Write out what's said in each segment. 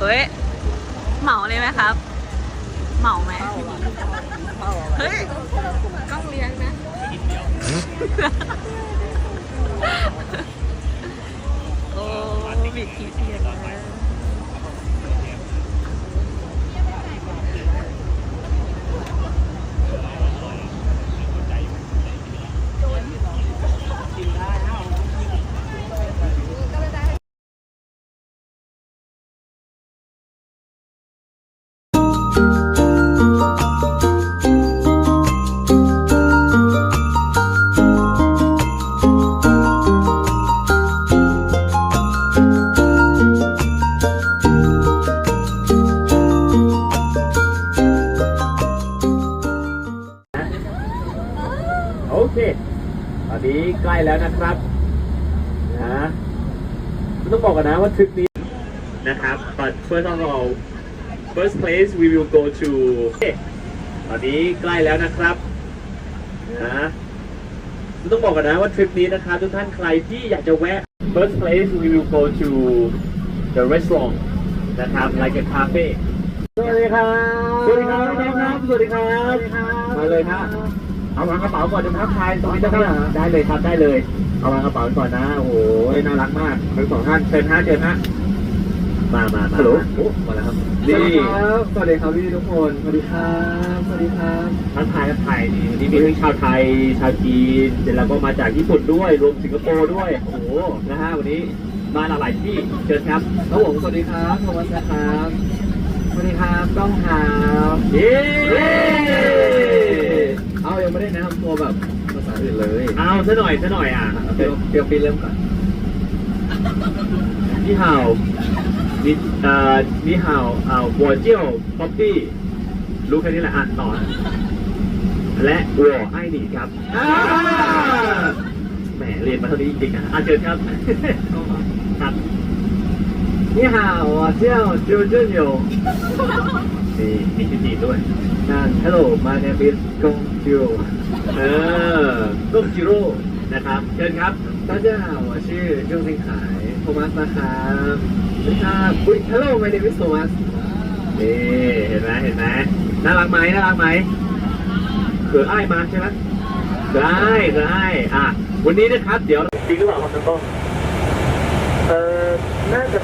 เฮ้ย เหมาเลยไหมครับ เหมาไหมเฮ้ยต้องเลี้ยงนะ โอ้บิดทีเทียน อนนี้ใกล้แล้วนะครับนะต้องบอกกันนะว่าทริปนี้นะครับ but first of all first place we will go to ตอนนี้ใกล้แล้วนะครับนะต้องบอกกันนะว่าทริปนี้นะครับทุกท่านใครที่อยากจะแวะ first place we will go to the restaurant นะครับ like a cafe สวัสดีครับ สวัสดีครับน้องครับสวัสดีครับ มาเลยครับ เอาวางกระเป๋าก่อนจะทักทายตรงนี้ได้ไหมได้เลยครับได้เลย เอาวางกระเป๋าก่อนนะ โอ้โหน่ารักมากทั้งสองท่านเชิญฮะเชิญฮะมามามาฮัลโหลมาแล้วครับนี่สวัสดีครับพี่ทุกคนสวัสดีครับสวัสดีครับทักทายทักทายนี่วันนี้มีทั้งชาวไทยชาวจีนเสร็จแล้วก็มาจากญี่ปุ่นด้วยรวมสิงคโปร์ด้วยโอ้โหนะฮะวันนี้มาหลากหลายที่เชิญครับครับผมสวัสดีครับโทมัสนะครับสวัสดีครับก้องครับเย้ เอายังไม่ได้แนะนำตัวแบบภาษาอื่นเลยเอาซะหน่อยซะหน่อยอะเปียวเปียวปีเริ่มก่อนนี่ฮาวนี่เอ่อนี่ฮาวอ่าวัวเจียวป๊อปปี้รู้แค่นี้แหละอ่านต่อ และวัวไอ้หนีครับอ่าแหมเรียนมาเท่านี้จริงๆนะอะเชิญครับครับนี่ฮาวเจ้าจูจูโย มีมีที่จีด้วยนั่นฮัลโหลมาในบิส Gong Jiro เออ Gong Jiro นะครับเชิญครับท่านเจ้าชื่อเจ้าสิงขายโทมัสนะครับสวัสดีบคุย Hello my name is Thomas นี่เห็นไหมเห็นไหมน่ารักไหมน่ารักไหมเขินอ้ายมาใช่ไหมได้ได้อะวันนี้นะครับ เดี๋ยวจริงหรือเปล่าครับนต้องเออน่าจะ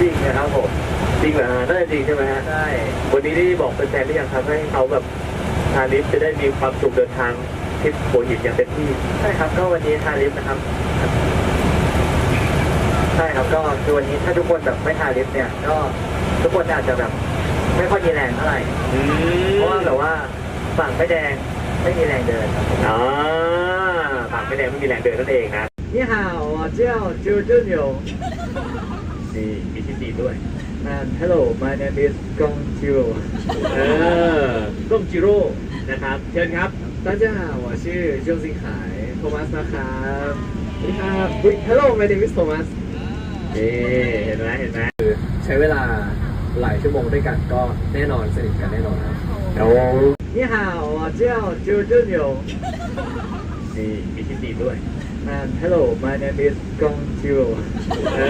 จริงนะครับผมจริงเหรอฮะน่าจะจริงใช่ไหมฮะใช่วันนี้ได้บอกแฟนๆหรือยังครับให้เขาแบบทาลิฟจะได้มีความสุขเดินทางทริปหัวหินอย่างเต็มที่ใช่ครับก็วันนี้ทาลิฟต์นะครับ ใช่ครับก็คือวันนี้ถ้าทุกคนแบบไม่ทาลิฟต์เนี่ย ก็ทุกคนอาจจะแบบ ไม่ค่อยมีแรงเท่าไหร่อืมเพราะว่าแบบว่าฝั่งไม่แดงไม่มีแรงเดินครับผมอ่าปากไม่แดงไม่มีแรงเดินนั่นเองนะนี่ฮาวเจ้าจูจูโย ดีมีที่ดีด้วยนั่น hello my name is Gong Jiro เออก้องจิโร่นะครับเชิญครับ大家好我是郑新海 Thomas นะครับสวัสดีครับ hello my name is Thomas เห็นไหมเห็นไหมใช้เวลาหลายชั่วโมงด้วยกันก็แน่นอนสนิทกันแน่นอนครับเดี๋ยวนี่ฮาวเจ้าจูจุนโยดีมีที่ดีด้วย and hello my name is กงจิโร่เอ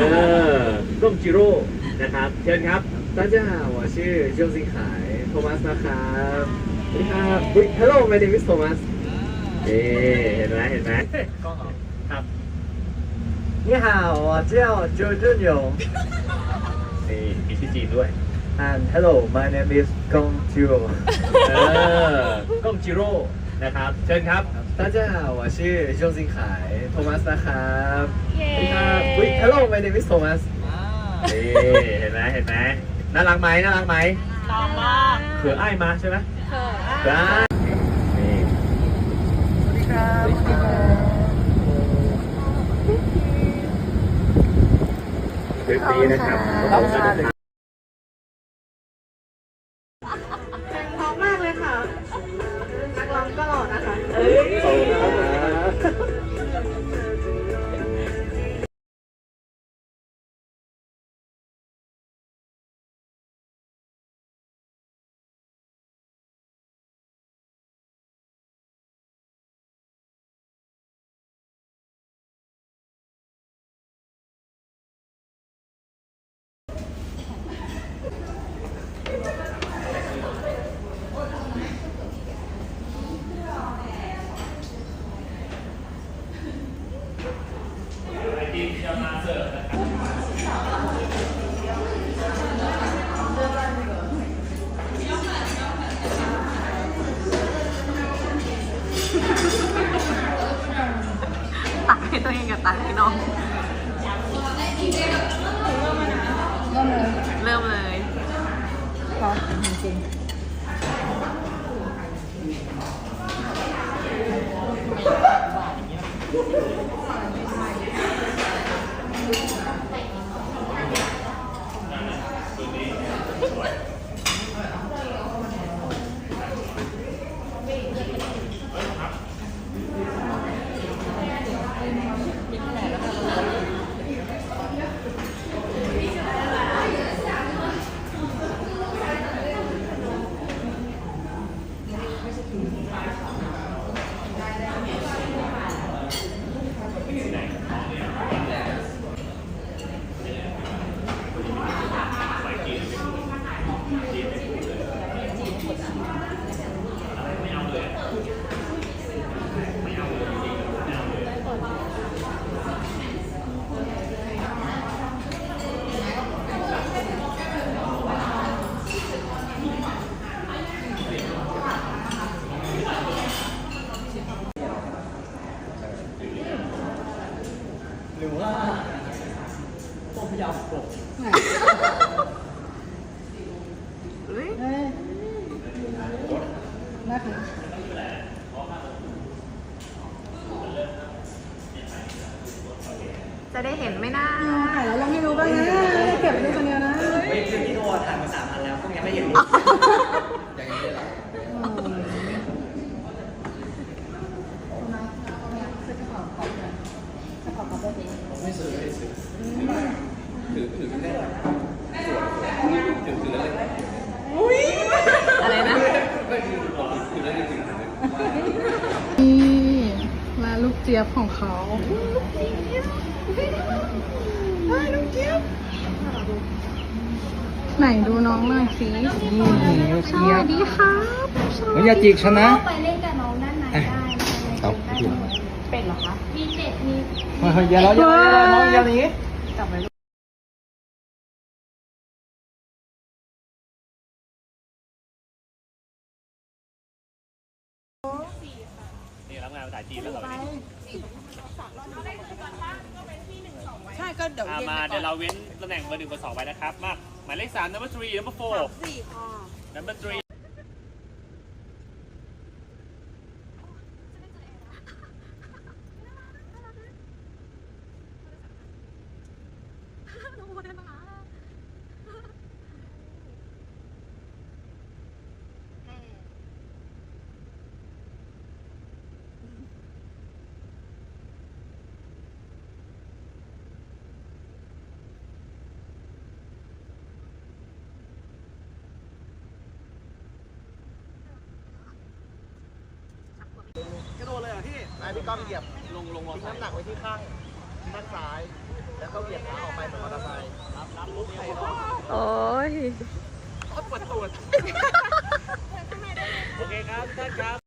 อกงจิโร่นะครับเชิญครับ大家好我是周星海โทมัสนะครับสวัสดีครับ hello my name is โทมัสเเห็นไหมเห็นไหมก้องเหรอครับ你好我叫周俊勇นี่มีชื่อจีนด้วย and hello my name is กงจิโร่เออกงจิโร่นะครับ เชิญครับ 大家好我是郑新凯โทมัสนะครับ เย้ สวัสดีครับอุ๊ย hello my name is Thomas นี่เห็นไหมเห็นไหมน่ารักไหมน่ารักไหม ลองมาก เขืออ้ายมาใช่ไหม เขิน ได้นี่ สวัสดีครับ คลิปนี้นะครับเราจะได้ พ ทีมจะมาเสิร์ฟนะคตักให้ตัวเองกับตักให้น้อง เริ่มเลย เริ่มเลยพอจริง。 อะไรนะนี่มาลูกเจี๊ยบของเขาลูกเจี๊ยบไหนดูน้องหน่อยสิสวัสดีครับมันอย่าจีกฉันนะไปเล่นกับน้องด้านในได้ครับ อย่าล้ออย่าล้ออย่าล้อน้องอย่าหนีนี่รับงานภาษาจีนแล้วเหรอวันนี้ใช่ก็เดี๋ยวอะเย็นมาไปก่เดี๋อยวนเราเว้นตำแหน่งเบอร์หนึ่งเบอร์สองไว้นะครับ มาหมายเลขสาม number three number four สี่ค่ะ number three กระโดดเลยเหรอพี่นายพี่ ก้องเหยียบลงลงมอทิ้งไซค์น้ำหนักไว้ที่ข้างด้านซ้าย แล้วก็เหยียบเท้าออกไปเหมือนมอเตอร์ไซค์รับรับมุกไทยเนาะโอ้ยปวดตูดโอเคครับท่านครับ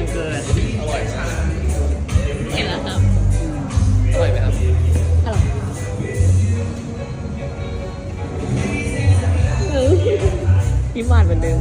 อิ่มเกิน อร่อยมาเห็นแล้วครับ อร่อยไหมครับ อร่อยยิ้มหวานเหมือนเดิม